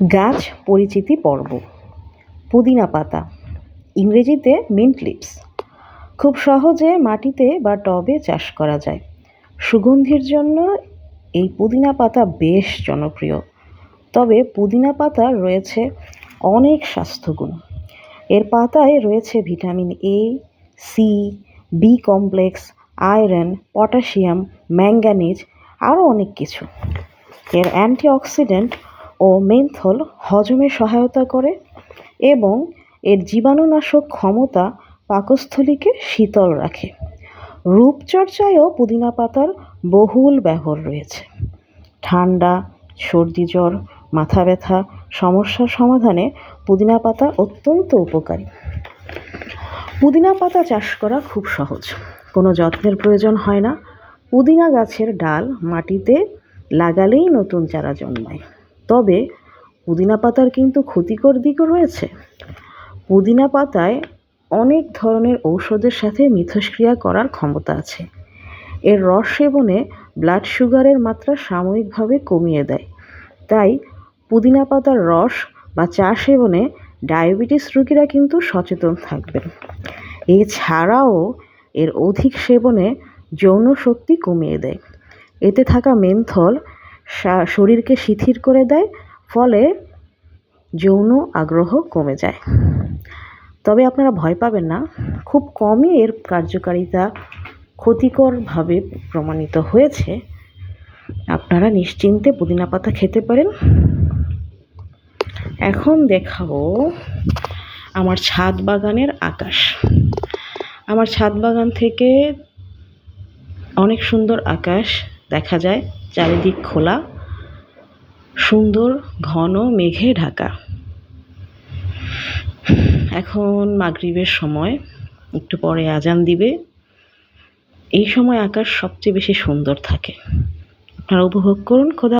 গাছ পরিচিতি পর্ব। পুদিনা পাতা। ইংরেজিতে মিন্ট লিভস খুব সহজে মাটিতে বা টবে চাষ করা যায়। সুগন্ধির জন্য এই পুদিনা পাতা বেশ জনপ্রিয়। তবে পুদিনা পাতার রয়েছে অনেক স্বাস্থ্যগুণ। এর পাতায় রয়েছে vitamin A C B complex, iron, potassium manganese আরও অনেক কিছু। এর অ্যান্টিঅক্সিডেন্ট ও মেন্থল হজমে সহায়তা করে এবং এর জীবাণুনাশক ক্ষমতা পাকস্থলীকে শীতল রাখে। রূপচর্চায়ও পুদিনা পাতার বহুল ব্যবহার রয়েছে। ঠান্ডা, সর্দি জ্বর, মাথা ব্যথা সমস্যার সমাধানে পুদিনা পাতা অত্যন্ত উপকারী। পুদিনা পাতা চাষ করা খুব সহজ। কোনো যত্নের প্রয়োজন হয় না। পুদিনা গাছের ডাল মাটিতে লাগালেই নতুন চারা জন্মায়। তবে পুদিনা পাতার কিন্তু ক্ষতিকর দিকও রয়েছে। পুদিনা পাতায় অনেক ধরনের ঔষধের সাথে মিথস্ক্রিয়া করার ক্ষমতা আছে। এর রস সেবনে ব্লাড সুগারের মাত্রা সাময়িকভাবে কমিয়ে দেয়। তাই পুদিনা পাতার রস বা চা সেবনে ডায়াবেটিস রোগীরা কিন্তু সচেতন থাকবেন। এছাড়াও এর অধিক সেবনে যৌন শক্তি কমিয়ে দেয়। এতে থাকা মেন্থল শরীরকে শিথিল করে দেয়, ফলে যৌন আগ্রহ কমে যায়। তবে আপনারা ভয় পাবেন না, খুব কমই এর কার্যকারিতা ক্ষতিকরভাবে প্রমাণিত হয়েছে। আপনারা নিশ্চিন্তে পুদিনা পাতা খেতে পারেন। এখন দেখাবো আমার ছাদ বাগানের আকাশ। আমার ছাদ বাগান থেকে অনেক সুন্দর আকাশ দেখা যায়। চারিদিক খোলা, সুন্দর, ঘন মেঘে ঢাকা। এখন মাগরিবের সময়, একটু পরে আজান দিবে। এই সময় আকাশ সবচেয়ে বেশি সুন্দর থাকে। আপনারা উপভোগ করুন, খোদা